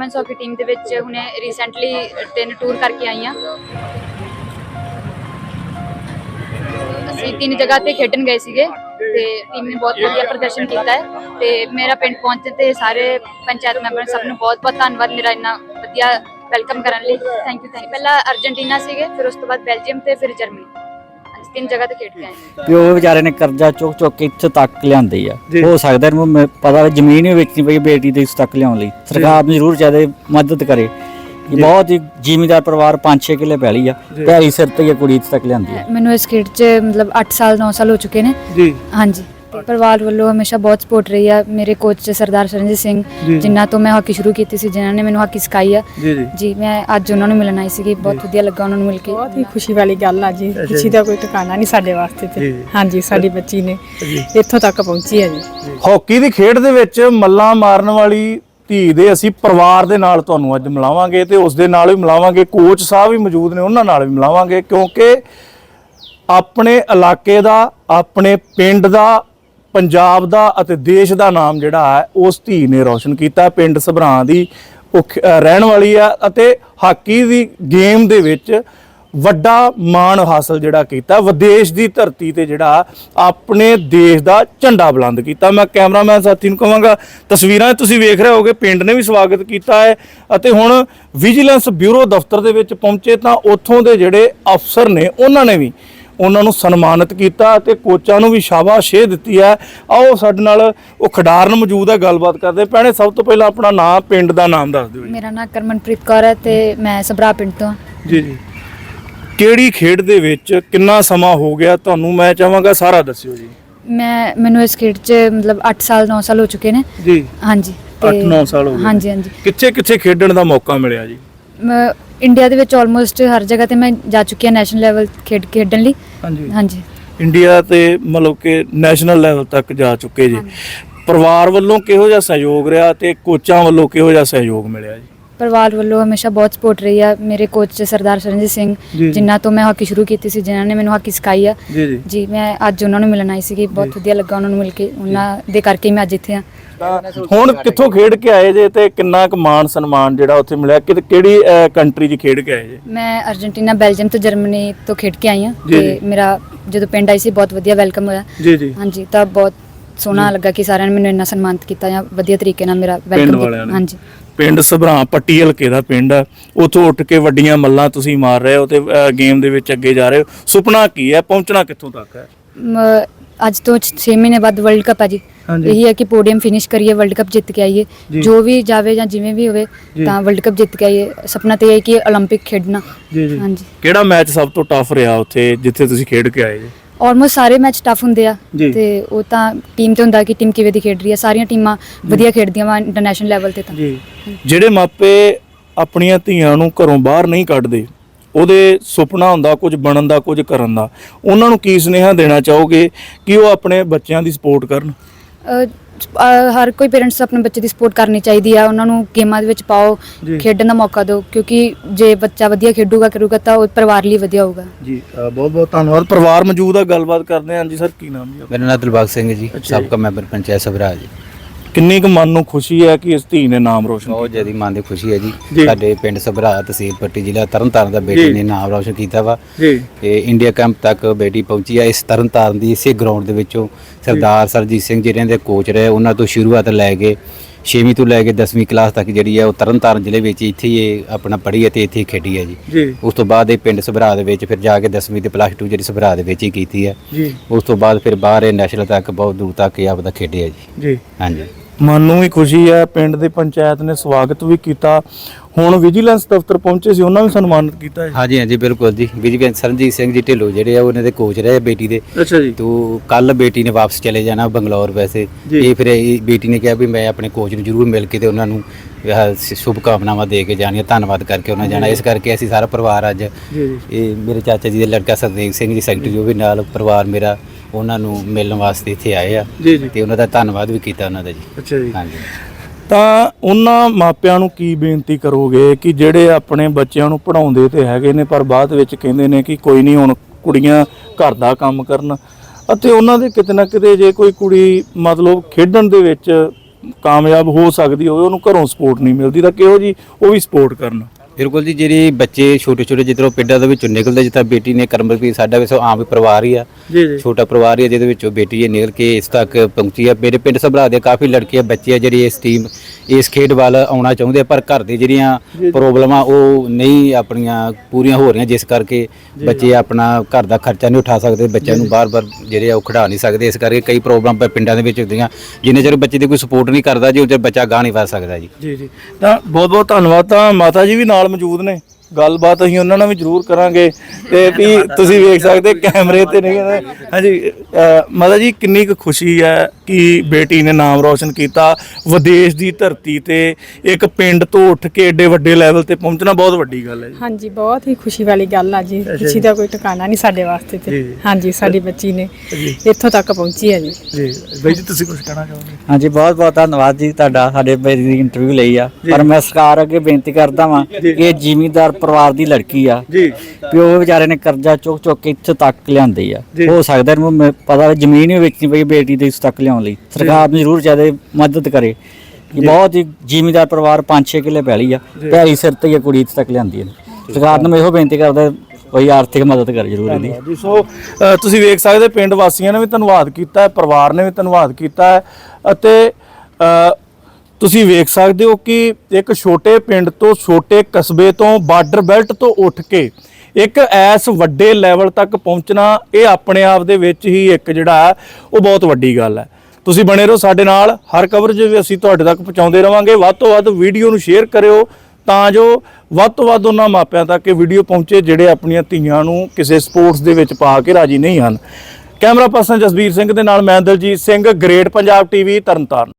Womens hockey team ਦੇ ਵਿੱਚ ਹੁਣੇ ਰੀਸੈਂਟਲੀ ਤਿੰਨ ਟੂਰ ਕਰਕੇ ਆਈ ਹਾਂ। ਅਸੀਂ ਤਿੰਨ ਜਗ੍ਹਾ ਤੇ ਖੇਡਣ ਗਏ ਸੀਗੇ ਤੇ ਟੀਮ ਨੇ ਬਹੁਤ ਵਧੀਆ ਪ੍ਰਦਰਸ਼ਨ ਕੀਤਾ ਹੈ ਤੇ ਮੇਰਾ ਪਿੰਡ ਪਹੁੰਚੇ ਤੇ ਸਾਰੇ ਪੰਚਾਇਤ ਮੈਂਬਰ ਸਭ ਨੂੰ ਬਹੁਤ ਬਹੁਤ ਧੰਨਵਾਦ, ਮੇਰਾ ਇੰਨਾ ਵਧੀਆ ਵੈਲਕਮ ਕਰਨ ਲਈ। ਥੈਂਕ ਯੂ ਥੈਂਕ ਪਹਿਲਾਂ ਅਰਜنٹੀਨਾ ਸੀਗੇ, ਫਿਰ ਉਸ ਤੋਂ ਬਾਅਦ ਬੈਲਜੀਅਮ ਤੇ ਫਿਰ ਜਰਮਨੀ। ਤਿੰਨ ਜਗ੍ਹਾ ਤੇ ਖੇਡ ਕੇ ਆਏ ਹਾਂ। ਵੀ ਉਹ ਵਿਚਾਰੇ ਨੇ ਕਰਜ਼ਾ ਚੁੱਕ ਚੁੱਕ ਕੇ ਇੱਥੇ ਤੱਕ ਲਿਆਂਦੀ ਆ ਜੀ। ਹੋ ਸਕਦਾ ਇਹਨੂੰ ਮ- ਪਤਾ ਵੀ ਜ਼ਮੀਨ ਹੀ ਵੇਚਣੀ ਪਈ ਬੇਟੀ ਦੇ ਇਸ ਤੱਕ ਲਿਆਉਣ ਲਈ ਸਰਕਾਰ ਨੂੰ ਜ਼ਰੂਰ ਚਾਹੀਦਾ ਮਦਦ ਕਰੇ ਇਹ। ਬਹੁਤ ਹੀ ਜ਼ਿਮੀਦਾਰ ਪਰਿਵਾਰ 5-6 ਕਿੱਲੇ ਪੈਲੀ ਆ ਜੀ। ਪੈਲੀ ਸਿਰ ਤੇ ਹੀ ਇਹ ਕੁੜੀ ਇੱਥੇ ਤੱਕ ਲਿਆਂਦੀ ਆ ਮੈਨੂੰ ਇਸ ਖੇਡ 'ਚ ਮਤਲਬ 8 ਸਾਲ 9 ਸਾਲ ਹੋ ਚੁੱਕੇ ਨੇ ਜੀ ਹਾਂਜੀ ਪਰਿਵਾਰ ਵੱਲੋਂ ਹਮੇਸ਼ਾ ਬਹੁਤ ਸਪੋਰਟ ਰਹੀ ਆ ਮੇਰੇ ਕੋਚ ਸਰਦਾਰ ਸਰਨਜੀਤ। ਸਿੰਘ ਜਿਨ੍ਹਾਂ ਤੋਂ ਮੈਂ ਹਾਕੀ ਸ਼ੁਰੂ ਕੀਤੀ ਸੀ ਜਿਨ੍ਹਾਂ ਨੇ ਮੈਨੂੰ ਹਾਕੀ ਸਿਖਾਈ ਆ। ਜੀ ਜੀ। ਜੀ ਮੈਂ ਅੱਜ ਉਹਨਾਂ ਨੂੰ ਮਿਲਣ ਆਈ ਸੀਗੀ ਬਹੁਤ ਵਧੀਆ ਲੱਗਾ ਉਹਨਾਂ ਨੂੰ ਮਿਲ ਕੇ। ਬਹੁਤ ਹੀ ਖੁਸ਼ੀ ਵਾਲੀ ਗੱਲ ਆ ਜੀ। ਖੁਸ਼ੀ। ਦਾ ਕੋਈ ਟਿਕਾਣਾ ਨਹੀਂ ਸਾਡੇ ਵਾਸਤੇ ਤੇ। ਹਾਂਜੀ ਸਾਡੀ ਬੱਚੀ ਨੇ। ਇੱਥੋਂ ਤੱਕ ਪਹੁੰਚੀ ਹੈ ਜੀ। ਹਾਕੀ ਦੀ ਖੇਡ ਦੇ ਵਿੱਚ ਮੱਲਾਂ ਮਾਰਨ ਵਾਲੀ ਧੀ ਦੇ ਅਸੀਂ ਪਰਿਵਾਰ ਦੇ ਨਾਲ ਤੁਹਾਨੂੰ ਅੱਜ ਮਿਲਾਵਾਂਗੇ ਤੇ ਉਸ ਦੇ ਨਾਲ ਵੀ ਮਿਲਾਵਾਂਗੇ। ਕੋਚ ਸਾਹਿਬ ਵੀ ਮੌਜੂਦ ਨੇ ਉਹਨਾਂ ਨਾਲ ਵੀ ਮਿਲਾਵਾਂਗੇ ਕਿਉਂਕਿ ਆਪਣੇ ਇਲਾਕੇ ਦਾ ਆਪਣੇ ਪਿੰਡ ਦਾ ਪੰਜਾਬ ਦਾ ਅਤੇ ਦੇਸ਼ ਦਾ ਨਾਮ ਜਿਹੜਾ ਹੈ, ਉਸ ਧੀ ਨੇ ਰੌਸ਼ਨ ਕੀਤਾ। ਪਿੰਡ ਸਭਰਾਂ ਦੀ ਉਹ ਰਹਿਣ ਵਾਲੀ ਆ ਅਤੇ ਹਾਕੀ ਦੀ ਗੇਮ ਦੇ ਵਿੱਚ ਵੱਡਾ ਮਾਣ ਹਾਸਲ ਜਿਹੜਾ ਕੀਤਾ। ਵਿਦੇਸ਼ ਦੀ ਧਰਤੀ ਤੇ ਜਿਹੜਾ ਆਪਣੇ ਦੇਸ਼ ਦਾ ਝੰਡਾ ਬੁਲੰਦ ਕੀਤਾ। ਮੈਂ ਕੈਮਰਾਮੈਨ ਸਾਥੀ ਨੂੰ ਕਹਾਂਗਾ, ਤਸਵੀਰਾਂ ਤੁਸੀਂ ਵੇਖ ਰਹੇ ਹੋਗੇ, ਪਿੰਡ ਨੇ ਵੀ ਸਵਾਗਤ ਕੀਤਾ ਹੈ ਅਤੇ ਹੁਣ ਵਿਜੀਲੈਂਸ ਬਿਊਰੋ ਦਫ਼ਤਰ ਦੇ ਵਿੱਚ ਪਹੁੰਚੇ ਤਾਂ ਉੱਥੋਂ ਦੇ ਜਿਹੜੇ ਅਫਸਰ ਨੇ, ਉਹਨਾਂ ਨੇ ਵੀ ਉਹਨਾਂ ਨੂੰ ਸਨਮਾਨਿਤ ਕੀਤਾ ਅਤੇ ਕੋਚਾਂ ਨੂੰ ਵੀ ਸ਼ਾਬਾਸ਼ ਦਿੱਤੀ ਹੈ। ਆਓ ਸਾਡੇ ਨਾਲ ਉਹ ਖਿਡਾਰਨ ਮੌਜੂਦ ਹੈ ਗੱਲਬਾਤ ਕਰਦੇ ਭੈਣੇ ਸਭ ਤੋਂ ਪਹਿਲਾਂ ਆਪਣਾ ਨਾਮ ਪਿੰਡ ਦਾ ਨਾਮ ਦੱਸ ਦਿਓ ਜੀ। ਮੇਰਾ ਨਾਮ ਕਰਮਨਪ੍ਰੀਤ ਕੌਰ ਹੈ ਤੇ ਮੈਂ ਸਭਰਾ ਪਿੰਡ ਤੋਂ ਹਾਂ। ਜੀ ਜੀ। ਕਿਹੜੀ ਖੇਡ ਦੇ ਵਿੱਚ ਕਿੰਨਾ ਸਮਾਂ ਹੋ ਗਿਆ? ਤੁਹਾਨੂੰ ਮੈਂ ਚਾਹਾਂਗਾ ਸਾਰਾ ਦੱਸਿਓ ਜੀ। ਮੈਂ ਮੈਨੂੰ ਇਸ ਖੇਡ 'ਚ ਮਤਲਬ 8 ਸਾਲ 9 ਸਾਲ ਹੋ ਚੁੱਕੇ ਨੇ। ਜੀ। ਹਾਂਜੀ 8-9 ਸਾਲ ਹੋ ਗਏ। ਹਾਂਜੀ ਹਾਂਜੀ। ਕਿੱਥੇ ਕਿੱਥੇ ਖੇਡਣ ਦਾ ਮੌਕਾ ਮਿਲਿਆ ਜੀ? ਮੈਂ ਇੰਡੀਆ ਦੇ ਵਿੱਚ ਆਲਮੋਸਟ ਹਰ ਜਗ੍ਹਾ ਤੇ ਮੈਂ ਜਾ ਚੁੱਕੀ ਹਾਂ ਨੈਸ਼ਨਲ ਲੈਵਲ ਖੇਡ ਖੇਡਣ ਲਈ। ਹਾਂਜੀ। ਹਾਂਜੀ। ਇੰਡੀਆ ਤੇ ਮਤਲਬ ਕਿ ਨੈਸ਼ਨਲ ਲੈਵਲ ਤੱਕ ਜਾ ਚੁੱਕੇ ਜੀ। ਪਰਿਵਾਰ ਵੱਲੋਂ ਕਿਹੋ ਜਿਹਾ ਸਹਿਯੋਗ ਰਿਹਾ ਤੇ ਕੋਚਾਂ ਵੱਲੋਂ ਕਿਹੋ ਜਿਹਾ ਸਹਿਯੋਗ ਮਿਲਿਆ ਜੀ? ਪਰਿਵਾਰ ਵੱਲੋਂ ਹਮੇਸ਼ਾ ਬਹੁਤ ਸਪੋਰਟ ਰਹੀ ਆ ਮੇਰੇ ਕੋਚ ਸਰਦਾਰ ਸਰਨਜੀਤ ਸਿੰਘ। ਜਿਨ੍ਹਾਂ ਤੋਂ ਮੈਂ ਹਾਕੀ ਸ਼ੁਰੂ ਕੀਤੀ ਸੀ ਜਿਨ੍ਹਾਂ ਨੇ ਮੈਨੂੰ ਹਾਕੀ ਸਿਖਾਈ ਆ। ਜੀ ਜੀ। ਜੀ ਮੈਂ ਅੱਜ ਉਹਨਾਂ ਨੂੰ ਮਿਲਣ ਆਈ ਸੀਗੀ ਬਹੁਤ ਵਧੀਆ ਲੱਗਾ ਉਹਨਾਂ ਨੂੰ ਮਿਲ ਕੇ ਉਹਨਾਂ ਦੇ ਕਰਕੇ ਮੈਂ ਅੱਜ ਇੱਥੇ ਆ। ਹੁਣ ਕਿੱਥੋਂ ਖੇਡ ਕੇ ਆਏ ਜੇ ਤੇ ਕਿੰਨਾ ਕੁ ਮਾਣ ਸਨਮਾਨ ਜਿਹੜਾ ਉੱਥੇ ਮਿਲਿਆ? ਕਿ ਕਿਹੜੀ ਕੰਟਰੀ 'ਚ ਖੇਡ ਕੇ ਆਏ ਜੇ? ਮੈਂ ਅਰਜنٹੀਨਾ ਬੈਲਜੀਅਮ ਤੇ ਜਰਮਨੀ ਤੋਂ ਖੇਡ ਕੇ ਆਈ ਜੀ, ਤੇ। ਮੇਰਾ ਜਦੋਂ ਪਿੰਡ ਆਈ ਸੀ ਬਹੁਤ ਵਧੀਆ ਵੈਲਕਮ ਹੋਇਆ। ਜੀ ਜੀ। ਹਾਂਜੀ ਤਾਂ ਬਹੁਤ ਸੋਹਣਾ ਲੱਗਾ ਕਿ ਸਾਰਿਆਂ ਨੇ ਮੈਨੂੰ ਇੰਨਾ ਸਨਮਾਨਿਤ ਕੀਤਾ ਜਾਂ ਵਧੀਆ ਤਰੀਕੇ ਨਾਲ ਮੇਰਾ ਵੈਲਕਮ ਕੀਤਾ। ਹਾਂਜੀ। ਪਿੰਡ ਸਭਰਾਂ ਪੱਟੀ ਹਲਕੇ ਦਾ ਪਿੰਡ ਆ ਉੱਥੋਂ ਉੱਠ ਕੇ ਵੱਡੀਆਂ ਮੱਲਾਂ ਤੁਸੀਂ ਮਾਰ ਰਹੇ ਹੋ ਤੇ ਗੇਮ ਦੇ ਵਿੱਚ ਅੱਗੇ ਜਾ ਰਹੇ ਹੋ ਸੁਪਨਾ ਕੀ ਹੈ ਪਹੁੰਚਣਾ ਕਿੱਥੋਂ ਤੱਕ ਹੈ ਮ- ਅੱਜ ਤੋਂ 6 ਮਹੀਨੇ ਬਾਅਦ ਵਰਲਡ ਕੱਪ ਆ ਜੀ ਹਾਂਜੀ। ਇਹੀ ਹੈ ਕਿ ਪੋਡੀਅਮ ਫਿਨਿਸ਼ ਕਰੀਏ ਵਰਲਡ ਕੱਪ ਜਿੱਤ ਕੇ ਆਈਏ ਜੀ। ਜੋ ਵੀ ਜਾਵੇ ਜਾਂ ਜਿਵੇਂ ਵੀ ਹੋਵੇ ਜੀ। ਤਾਂ ਵਰਲਡ ਕੱਪ ਜਿੱਤ ਕੇ ਆਈਏ ਸੁਪਨਾ ਤੇ ਇਹ ਹੈ ਕਿ 올림픽 ਖੇਡਣਾ ਜੀ ਹਾਂਜੀ ਕਿਹੜਾ ਮੈਚ ਸਭ ਤੋਂ ਟਫ ਰਿਹਾ ਉੱਥੇ ਜਿੱਥੇ ਤੁਸੀਂ ਖੇਡ ਕੇ ਆਏ ਜੀ ਆਲਮੋਸਟ ਸਾਰੇ ਮੈਚ ਟਫ ਹੁੰਦੇ ਆ। ਜੀ। ਤੇ ਉਹ ਤਾਂ ਟੀਮ ਤੇ ਹੁੰਦਾ ਕਿ ਟੀਮ ਕਿਵੇਂ ਦੀ ਖੇਡ ਰਹੀ ਹੈ ਸਾਰੀਆਂ ਟੀਮਾਂ ਵਧੀਆ ਖੇਡਦੀਆਂ ਵਾ ਇੰਟਰਨੈਸ਼ਨਲ ਲੈਵਲ ਤੇ ਤਾਂ। ਜੀ। ਜਿਹੜੇ ਮਾਪੇ ਆਪਣੀਆਂ ਧੀਆਂ ਨੂੰ ਘਰੋਂ ਬਾਹਰ ਨਹੀਂ ਕੱਢਦੇ ਉਹਦੇ ਸੁਪਨਾ ਹੁੰਦਾ ਕੁਝ ਬਣਨ ਦਾ ਕੁਝ ਕਰਨ ਦਾ। ਉਹਨਾਂ ਨੂੰ ਕੀ ਸੁਨੇਹਾ ਦੇਣਾ ਚਾਹੋਗੇ ਕਿ ਉਹ ਆਪਣੇ ਬੱਚਿਆਂ ਦੀ ਸਪੋਰਟ ਕਰਨ? ਅਹ, ਅਹ, ਹਰ ਕੋਈ ਪੇਰੈਂਟਸ ਆਪਣੇ ਬੱਚੇ ਦੀ ਸਪੋਰਟ ਕਰਨੀ ਚਾਹੀਦੀ ਆ ਉਹਨਾਂ ਨੂੰ ਗੇਮਾਂ ਦੇ ਵਿੱਚ ਪਾਓ ਜੀ। ਖੇਡਣ ਦਾ ਮੌਕਾ ਦਿਓ ਕਿਉਂਕਿ ਜੇ ਬੱਚਾ ਵਧੀਆ ਖੇਡੂਗਾ ਕਰੂਗਾ ਤਾਂ ਉਹ ਪਰਿਵਾਰ ਲਈ ਵਧੀਆ ਹੋਊਗਾ ਜੀ ਬਹੁਤ ਬਹੁਤ ਧੰਨਵਾਦ ਪਰਿਵਾਰ ਮੌਜੂਦ ਆ ਗੱਲਬਾਤ ਕਰਦੇ ਹਾਂ ਜੀ ਸਰ ਕੀ ਨਾਮ ਜੀ? ਮੇਰਾ ਨਾਮ ਦਿਲਬਾਗ ਸਿੰਘ ਹੈ ਜੀ ਅੱਛਾ ਜੀ। ਸਾਬਕਾ ਮੈਂਬਰ ਪੰਚਾਇਤ ਸਭਰਾ ਜੀ ਕਿੰਨੀ ਕੁ ਮਨ ਨੂੰ ਖੁਸ਼ੀ ਹੈ ਕਿ ਇਸ ਧੀ ਨੇ ਨਾਮ ਰੋਸ਼ਨ ਬਹੁਤ ਜ਼ਿਆਦਾ ਮਨ ਦੀ ਖੁਸ਼ੀ ਹੈ ਜੀ। ਸਾਡੇ ਪਿੰਡ ਸਭਰਾ ਤਹਿਸੀਲ ਪੱਟੀ ਜ਼ਿਲ੍ਹਾ ਤਰਨਤਾਰਨ ਦਾ। ਬੇਟੀ ਨੇ ਨਾਮ ਰੌਸ਼ਨ ਕੀਤਾ ਵਾ। ਜੀ। ਤੇ ਇੰਡੀਆ ਕੈਂਪ ਤੱਕ ਬੇਟੀ ਪਹੁੰਚੀ ਆ ਇਸ ਤਰਨਤਾਰਨ ਦੀ ਇਸੇ ਗਰਾਊਂਡ ਦੇ ਵਿੱਚੋਂ। ਸਰਦਾਰ ਸਰਜੀਤ ਸਿੰਘ ਜਿਹੜਿਆਂ ਦੇ ਕੋਚ ਰਹੇ ਉਹਨਾਂ ਤੋਂ ਸ਼ੁਰੂਆਤ ਲੈ ਕੇ 6ਵੀਂ ਤੋਂ ਲੈ ਕੇ 10ਵੀਂ ਕਲਾਸ ਤੱਕ ਜਿਹੜੀ ਹੈ ਉਹ ਤਰਨਤਾਰਨ ਜ਼ਿਲ੍ਹੇ ਵਿੱਚ ਇੱਥੇ ਹੀ ਆਪਣਾ ਪੜ੍ਹੀ ਹੈ ਤੇ ਇੱਥੇ ਹੀ ਖੇਡੀ ਹੈ ਜੀ। ਜੀ। ਉਸ ਤੋਂ ਬਾਅਦ ਇਹ ਪਿੰਡ ਸਭਰਾ ਦੇ ਵਿੱਚ ਫਿਰ ਜਾ ਕੇ 10ਵੀਂ ਤੇ ਪਲੱਸ 2 ਜਿਹੜੀ ਸਭਰਾ ਦੇ ਵਿੱਚ ਹੀ ਕੀਤੀ ਹੈ। ਜੀ। ਉਸ ਤੋਂ ਬਾਅਦ ਫਿਰ ਬਾਹਰ ਇਹ ਨੈਸ਼ਨਲ ਤੱਕ ਬਹੁਤ ਦੂਰ ਤੱਕ ਇਹ ਆਪਦਾ ਖੇਡਿਆ ਜੀ। ਜੀ। ਹਾਂਜੀ। ਮਨ ਨੂੰ ਵੀ ਖੁਸ਼ੀ ਹੈ ਪਿੰਡ ਦੇ ਪੰਚਾਇਤ ਨੇ ਸਵਾਗਤ ਵੀ ਕੀਤਾ। ਹੁਣ ਵਿਜੀਲੈਂਸ ਦਫ਼ਤਰ ਪਹੁੰਚੇ ਸੀ ਉਹਨਾਂ ਵੀ ਸਨਮਾਨਿਤ ਕੀਤਾ ਹੈ। ਹਾਂਜੀ ਹਾਂਜੀ ਬਿਲਕੁਲ ਜੀ। ਵਿਜੇ ਸਰਨਜੀਤ ਸਿੰਘ ਜੀ ਢਿੱਲੋਂ ਜਿਹੜੇ ਆ ਉਹਨਾਂ ਦੇ ਕੋਚ ਰਹੇ ਬੇਟੀ ਦੇ। ਅੱਛਾ ਜੀ। ਤੋ ਕੱਲ ਬੇਟੀ ਨੇ ਵਾਪਸ ਚਲੇ ਜਾਣਾ ਬੰਗਲੌਰ ਵੈਸੇ। ਜੀ। ਇਹ ਫਿਰ ਇਹ ਬੇਟੀ ਨੇ ਕਿਹਾ ਵੀ ਮੈਂ ਆਪਣੇ ਕੋਚ ਨੂੰ ਜ਼ਰੂਰ ਮਿਲ ਕੇ ਤੇ ਉਹਨਾਂ ਨੂੰ ਸ਼ੁਭ ਕਾਮਨਾਵਾਂ ਦੇ ਕੇ ਜਾਣੀਆਂ ਧੰਨਵਾਦ ਕਰਕੇ ਉਹਨਾਂ ਜਾਣਾ। ਇਸ ਕਰਕੇ ਅਸੀਂ ਸਾਰਾ ਪਰਿਵਾਰ ਅੱਜ ਜੀ ਜੀ। ਇਹ ਮੇਰੇ ਚਾਚਾ ਜੀ ਦੇ ਲੜਕਾ ਸਰਦੇਵ ਸਿੰਘ ਜੀ ਸੈਕਟਰੀ ਉਹ ਵੀ ਨਾਲ ਪਰਿਵਾਰ ਮੇਰਾ ਉਹਨਾਂ ਨੂੰ ਮਿਲਣ ਵਾਸਤੇ ਇੱਥੇ ਆਏ ਆ। ਜੀ ਜੀ। ਤੇ ਉਹਨਾਂ ਦਾ ਧੰਨਵਾਦ ਵੀ ਕੀਤਾ ਉਹਨਾਂ ਦਾ ਜੀ। ਅੱਛਾ ਜੀ। ਹਾਂਜੀ। ਤਾਂ ਉਹਨਾਂ ਮਾਪਿਆਂ ਨੂੰ ਕੀ ਬੇਨਤੀ ਕਰੋਗੇ ਕਿ ਜਿਹੜੇ ਆਪਣੇ ਬੱਚਿਆਂ ਨੂੰ ਪੜਾਉਂਦੇ ਤੇ ਹੈਗੇ ਨੇ ਪਰ ਬਾਅਦ ਵਿੱਚ ਕਹਿੰਦੇ ਨੇ ਕਿ ਕੋਈ ਨਹੀਂ ਹੁਣ ਕੁੜੀਆਂ ਘਰ ਦਾ ਕੰਮ ਕਰਨ। ਅਤੇ ਉਹਨਾਂ ਦੇ ਕਿਤੇ ਨਾ ਕਿਤੇ ਜੇ ਕੋਈ ਕੁੜੀ ਮਤਲਬ ਖੇਡਣ ਦੇ ਵਿੱਚ ਕਾਮਯਾਬ ਹੋ ਸਕਦੀ ਹੋਵੇ ਉਹਨੂੰ ਘਰੋਂ ਸਪੋਰਟ ਨਹੀਂ ਮਿਲਦੀ ਤਾਂ ਕਿਹੋ ਜੀ ਉਹ ਵੀ ਸਪੋਰਟ ਕਰਨ? ਬਿਲਕੁਲ ਜੀ ਜਿਹੜੇ ਬੱਚੇ ਛੋਟੇ ਛੋਟੇ ਜਿੱਧਰੋਂ ਪਿੰਡਾਂ ਦੇ ਵਿੱਚੋਂ ਨਿਕਲਦੇ ਜਿੱਦਾਂ ਬੇਟੀ ਨੇ ਕਰਮਲਪ੍ਰੀਤ ਸਾਡਾ ਵੀ ਸੋ ਆਮ ਪਰਿਵਾਰ ਹੀ ਆ। ਜੀ ਜੀ। ਛੋਟਾ ਪਰਿਵਾਰ ਹੀ ਆ ਜਿਹਦੇ ਵਿੱਚੋਂ ਬੇਟੀ ਇਹ ਨਿਕਲ ਕੇ ਇਸ ਤੱਕ ਪਹੁੰਚੀ ਆ। ਮੇਰੇ ਪਿੰਡ ਸਭਰਾ ਦੇ ਕਾਫੀ ਲੜਕੀਆਂ ਬੱਚੇ ਆ ਜਿਹੜੇ ਇਸ ਟੀਮ ਇਸ ਖੇਡ ਵੱਲ ਆਉਣਾ ਚਾਹੁੰਦੇ ਆ ਪਰ ਘਰ ਦੇ ਜਿਹੜੀਆਂ ਪ੍ਰੋਬਲਮਾਂ ਉਹ ਨਹੀਂ ਆਪਣੀਆਂ ਪੂਰੀਆਂ ਹੋ ਰਹੀਆਂ ਜਿਸ ਕਰਕੇ ਬੱਚੇ ਆਪਣਾ ਘਰ ਦਾ ਖਰਚਾ ਨਹੀਂ ਉਠਾ ਸਕਦੇ ਬੱਚਿਆਂ ਨੂੰ ਬਾਰ-ਬਾਰ ਜਿਹੜੇ ਆ ਉਹ ਖੜਾ ਨਹੀਂ ਸਕਦੇ। ਇਸ ਕਰਕੇ ਕਈ ਪ੍ਰੋਬਲਮ ਪਿੰਡਾਂ ਦੇ ਵਿੱਚ ਹੁੰਦੀਆਂ। ਜਿੰਨੇ ਚਿਰ ਬੱਚੇ ਦੀ ਕੋਈ ਸਪੋਰਟ ਨਹੀਂ ਕਰਦਾ ਜੀ ਉਹ ਚਿਰ ਬੱਚਾ ਗਾਹ ਨਹੀਂ ਵਧ ਸਕਦਾ ਜੀ। ਜੀ ਜੀ। ਤਾਂ ਬਹੁਤ ਬਹੁਤ ਧੰਨਵਾਦ ਤਾਂ ਮਾਤਾ ਜੀ ਵੀ ਨਾਲ ਮੌਜੂਦ ਨੇ। ਗੱਲਬਾਤ ਅਸੀਂ ਉਹਨਾਂ ਨਾਲ ਵੀ ਜ਼ਰੂਰ ਕਰਾਂਗੇ। ਤੇ ਵੀ ਤੁਸੀਂ ਵੇਖ ਸਕਦੇ ਕੈਮਰੇ ਤੇ ਨਹੀਂ ਹਾਂਜੀ ਮਾਤਾ ਜੀ ਕਿੰਨੀ ਕੁ ਖੁਸ਼ੀ ਹੈ ਕਿ ਬੇਟੀ ਨੇ ਨਾਮ ਰੌਸ਼ਨ ਕੀਤਾ। ਵਿਦੇਸ਼ ਦੀ ਧਰਤੀ ਤੇ ਇੱਕ ਪਿੰਡ ਤੋਂ ਉੱਠ ਕੇ ਏਡੇ ਵੱਡੇ ਲੈਵਲ ਤੇ ਪਹੁੰਚਣਾ ਬਹੁਤ ਵੱਡੀ ਗੱਲ ਹੈ ਜੀ। ਹਾਂਜੀ ਬਹੁਤ ਹੀ ਖੁਸ਼ੀ ਵਾਲੀ ਗੱਲ ਆ ਜੀ। ਖੁਸ਼ੀ ਦਾ ਕੋਈ ਟਿਕਾਣਾ ਨਹੀਂ ਸਾਡੇ ਵਾਸਤੇ ਤੇ। ਹਾਂਜੀ ਸਾਡੀ ਬੱਚੀ ਨੇ। ਇੱਥੋਂ ਤੱਕ ਪਹੁੰਚੀ ਹੈ ਜੀ। ਜੀ। ਬਾਈ ਜੀ ਤੁਸੀਂ ਕੁਝ ਕਹਿਣਾ ਚਾਹੋਗੇ? ਹਾਂਜੀ ਬਹੁਤ ਬਹੁਤ ਧੰਨਵਾਦ ਜੀ ਤੁਹਾਡਾ ਸਾਡੇ ਬੇਟੀ ਦੀ ਇੰਟਰਵਿਊ ਲਈ ਆ। ਪਰ ਮੈਂ ਸਰਕਾਰ ਅੱਗੇ ਬੇਨਤੀ ਕਰਦਾ ਵਾਂ ਕਿ ਇਹ ਜ਼ਿਮੀਂਦਾਰ ਪਰਿਵਾਰ ਦੀ ਲੜਕੀ ਆ। ਜੀ। ਉਹ ਵਿਚਾਰੇ ਨੇ ਕਰਜ਼ਾ ਚੁੱਕ ਚੁੱਕ ਕੇ ਇੱਥੇ ਤੱਕ ਲਿਆਂਦੀ ਆ। ਹੋ ਸਕਦਾ ਇਹਨੂੰ ਪਤਾ ਜ਼ਮੀਨ ਹੀ ਵੇਚਣੀ ਪਈ ਬੇਟੀ ਦੇ ਇਸ ਤੱਕ ਲਿਆਉਣ ਲਈ। ਸਰਕਾਰ ਨੂੰ ਜ਼ਰੂਰ ਚਾਹੀਦਾ ਮਦਦ ਕਰੇ। ਇਹ ਬਹੁਤ ਹੀ ਜ਼ਿਮੀਂਦਾਰ ਪਰਿਵਾਰ 5-6 ਕਿੱਲੇ ਪੈਲੀ ਆ। ਪੈਲੀ ਸਿਰ ਤੇ ਇਹ ਕੁੜੀ ਤੱਕ ਲਿਆਂਦੀ ਹੈ ਸਰਕਾਰ ਨੂੰ ਮੈਂ ਇਹੋ ਬੇਨਤੀ ਕਰਦਾ ਕੋਈ ਆਰਥਿਕ ਮਦਦ ਕਰੇ ਜ਼ਰੂਰ ਇਹਦੀ। ਜੀ। ਸੋ ਤੁਸੀਂ ਵੇਖ ਸਕਦੇ ਪਿੰਡ ਵਾਸੀਆਂ ਨੇ ਵੀ ਧੰਨਵਾਦ ਕੀਤਾ ਹੈ ਪਰਿਵਾਰ ਨੇ ਵੀ ਧੰਨਵਾਦ ਕੀਤਾ। ਹੈ ਅਤੇ ਤੁਸੀਂ ਵੇਖ ਸਕਦੇ ਹੋ ਕਿ ਇੱਕ ਛੋਟੇ ਪਿੰਡ ਤੋਂ ਛੋਟੇ ਕਸਬੇ ਤੋਂ ਬਾਰਡਰ ਬੈਲਟ ਤੋਂ ਉੱਠ ਕੇ ਇੱਕ ਐਸ ਵੱਡੇ ਲੈਵਲ ਤੱਕ ਪਹੁੰਚਣਾ ਇਹ ਆਪਣੇ ਆਪ ਦੇ ਵਿੱਚ ਹੀ ਇੱਕ ਜਿਹੜਾ ਉਹ ਬਹੁਤ ਵੱਡੀ ਗੱਲ ਹੈ। ਤੁਸੀਂ ਬਣੇ ਰਹੋ ਸਾਡੇ ਨਾਲ। ਹਰ ਕਵਰੇਜ ਵੀ ਅਸੀਂ ਤੁਹਾਡੇ ਤੱਕ ਪਹੁੰਚਾਉਂਦੇ ਰਵਾਂਗੇ। ਵੱਧ ਤੋਂ ਵੱਧ ਵੀਡੀਓ ਨੂੰ ਸ਼ੇਅਰ ਕਰਿਓ ਤਾਂ ਜੋ ਵੱਧ ਤੋਂ ਵੱਧ ਉਹਨਾਂ ਮਾਪਿਆਂ ਤੱਕ ਇਹ ਵੀਡੀਓ ਪਹੁੰਚੇ ਜਿਹੜੇ ਆਪਣੀਆਂ ਧੀਆਂ ਨੂੰ ਕਿਸੇ ਸਪੋਰਟਸ ਦੇ ਵਿੱਚ ਪਾ ਕੇ ਰਾਜੀ ਨਹੀਂ ਹਨ। ਕੈਮਰਾ ਪਰਸਨ ਜਸਬੀਰ ਸਿੰਘ ਦੇ ਨਾਲ ਮੈਂ ਦਲਜੀਤ ਸਿੰਘ ਗ੍ਰੇਟ ਪੰਜਾਬ ਟੀਵੀ ਤਰਨਤਾਰਨ।